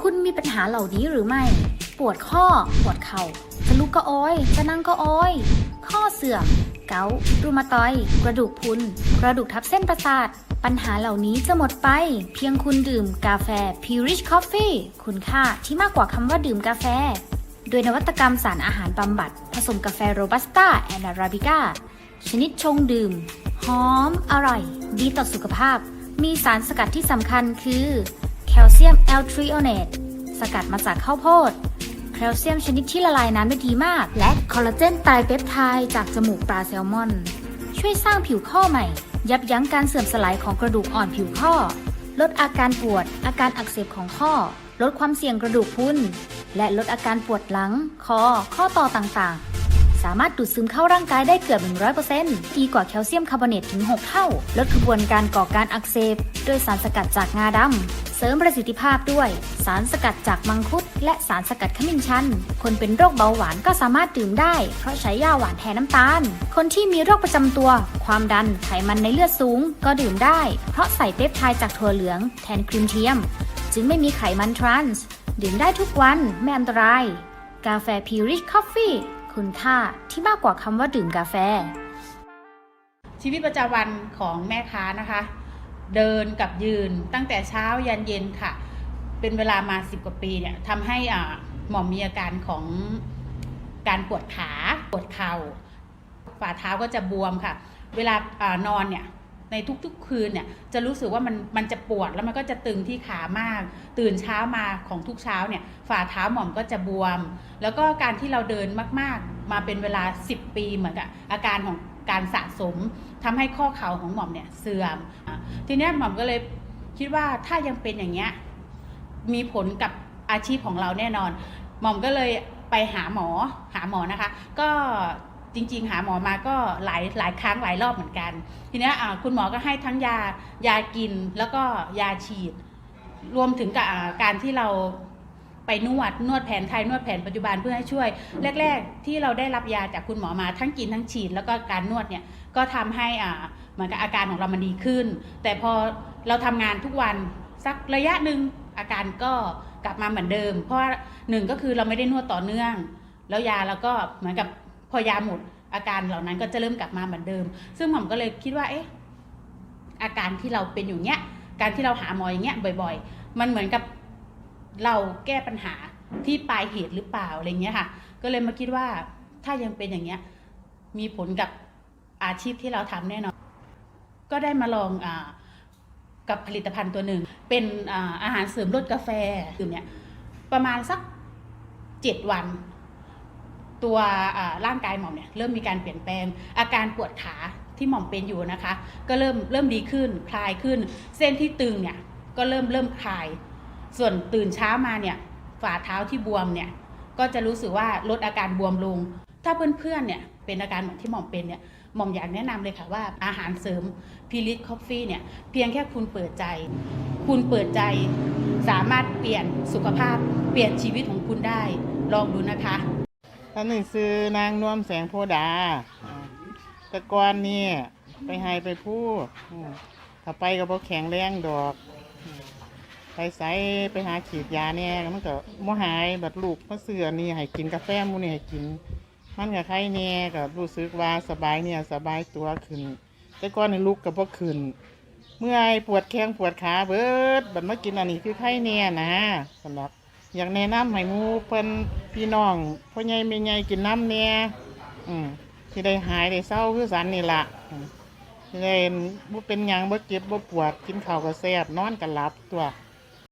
คุณมีปัญหาเหล่านี้หรือไม่ ปวดข้อ ปวดเข่า จะลุกก็โอยจะนั่งก็โอย ข้อเสื่อม เกาต์รูมาตอย กระดูกพุน กระดูกทับเส้นประสาท ปัญหาเหล่านี้จะหมดไป เพียงคุณดื่มกาแฟ p u r i s h Coffee คุณค่าที่มากกว่าคำว่าดื่มกาแฟ โดยนวัตกรรมสารอาหารบำบัด ผสมกาแฟโรบัสต้าแอนนาราบิก้าชนิดชงดื่ม หอม อร่อย ดีต่อสุขภาพ มีสารสกัดที่สำคัญคือ คลเซียมแอลทริโอเนตสกัดมาจากข้าวโพด แคลเซียมชนิดที่ละลายน้ำได้ดีมาก และคอลลาเจนไตรเปปไทด์จากจมูกปลาแซลมอน ช่วยสร้างผิวข้อใหม่ ยับยั้งการเสื่อมสลายของกระดูกอ่อนผิวข้อ ลดอาการปวด อาการอักเสบของข้อ ลดความเสี่ยงกระดูกพรุนและลดอาการปวดหลัง คอ ข้อต่อต่างๆ สามารถดูดซึมเข้าร่างกายได้เกือบ 100%ดีกว่าแคลเซียมคาร์บอเนตถึง 6 เท่า ลดกระบวนการก่อการอักเสบ ด้วยสารสกัดจากงาดำ ริมประสิทธิภาพด้วย สารสกัดจากมังคุด และสารสกัดขมิ้นชัน คนเป็นโรคเบาหวานก็สามารถดื่มได้ เพราะใช้ยาหวานแทนน้ำตาล คนที่มีโรคประจำตัว ความดันไขมันในเลือดสูง ก็ดื่มได้ เพราะใส่เปปไทด์จากถั่วเหลืองแทนครีมเทียม จึงไม่มีไขมันทรานส์ดื่มได้ทุกวันไม่อันตราย กาแฟพิริชคอฟฟี่คุณค่าที่มากกว่าคำว่าดื่มกาแฟ ชีวิตประจำวันของแม่ค้านะคะ เดินกับยืนตั้งแต่เช้ายันเย็นค่ะ เป็นเวลามาสิบกว่าปีเนี่ยทำให้อ่าหมอมมีอาการของการปวดขาปวดเข่าฝ่าเท้าก็จะบวมค่ะ เวลาอ่านอนเนี่ยในทุกๆคืนเนี่ยจะรู้สึกว่ามันมันจะปวดแล้วมันก็จะตึงที่ขามาก ตื่นเช้ามาของทุกเช้าเนี่ยฝ่าเท้าหม่อมก็จะบวม แล้วก็การที่เราเดินมากๆ มาเป็นเวลา 10 ปีเหมือนกับอาการของ การสะสมทำให้ข้อเข่าของหม่อมเนี่ยเสื่อม ทีนี้หม่อมก็เลยคิดว่าถ้ายังเป็นอย่างเงี้ยมีผลกับอาชีพของเราแน่นอน หม่อมก็เลยไปหาหมอหาหมอนะคะ ก็จริง ๆ หาหมอมาก็หลายหลายครั้งหลายรอบเหมือนกัน ทีนี้คุณหมอก็ให้ทั้งยายากินแล้วก็ยาฉีด รวมถึงกับการที่เรา ไปนวดนวดแผนไทยนวดแผนปัจจุบันเพื่อให้ช่วย แรก ๆ ที่เราได้รับยาจากคุณหมอมาทั้งกินทั้งฉีด แล้วก็การนวดเนี่ยก็ทำให้อ่าเหมือนกับอาการของเรามันดีขึ้น แต่พอเราทำงานทุกวันสักระยะหนึ่งอาการก็กลับมาเหมือนเดิม เพราะหนึ่งก็คือเราไม่ได้นวดต่อเนื่อง แล้วยาเราก็เหมือนกับพอยาหมดอาการเหล่านั้นก็จะเริ่มกลับมาเหมือนเดิม ซึ่งผมก็เลยคิดว่าเอ๊ะอาการที่เราเป็นอยู่เนี้ยการที่เราหาหมออย่างเงี้ยบ่อย ๆ มันเหมือนกับ เราแก้ปัญหาที่ปลายเหตุหรือเปล่าอะไรเงี้ยค่ะ ก็เลยมาคิดว่าถ้ายังเป็นอย่างเงี้ยมีผลกับอาชีพที่เราทำแน่นอน ก็ได้มาลองอกับผลิตภัณฑ์ตัวหนึ่ง เป็นอาอาหารเสริมลดกาแฟดื่มเนี่ยประมาณสักเจ็ดวัน ตัวร่างกายหม่อมเนี่ยเริ่มมีการเปลี่ยนแปลงอาการปวดขาที่หม่อมเป็นอยู่นะคะ ก็เริ่มเริ่มดีขึ้นคลายขึ้น เส้นที่ตึงเนี่ยก็เริ่มเริ่มคลาย ส่วนตื่นเช้ามาเนี่ยฝ่าเท้าที่บวมเนี่ยก็จะรู้สึกว่าลดอาการบวมลง ถ้าเพื่อนๆเนี่ยเป็นอาการเหมือนที่หม่อมเป็นเนี่ยหม่อมอยากแนะนำเลยค่ะว่าอาหารเสริมพิลิตคอฟฟี่เนี่ยเพียงแค่คุณเปิดใจ คุณเปิดใจสามารถเปลี่ยนสุขภาพ เปลี่ยนชีวิตของคุณได้ลองดูนะคะท่านหนี่งซื้อนางนวมแสงโพดาอ่าแต่ก่อนนี่ไปให้ไปพูดถ้าไปก็บ่แข็งแรงดอก ไปใส่ไปหาฉีดยาเนี่ยมันก็บ่หายบัดลูกมาเสือนี่ให้กินกาแฟมูนี่ให้กิน มันก็ไข้แน่ก็รู้สึกว่าสบายเนี่ยสบายตัวขึ้น แต่ก่อนนี่ลุกก็บ่ขึ้น เมื่อยปวดแข้งปวดขาเบิดบัดมากินอันนี้คือไข้แน่นะสำหรับอยากแนะนำให้หมูเพิ่นพี่น้องพ่อใหญ่แม่ใหญ่กินน้ำเนี่ยอืมที่ได้หายได้เศร้าคือสันนี่ละอืมที่ได้บ่เป็นหยังบ่เจ็บบ่ปวดกินข้าวก็แซ่บนอนก็หลับตัว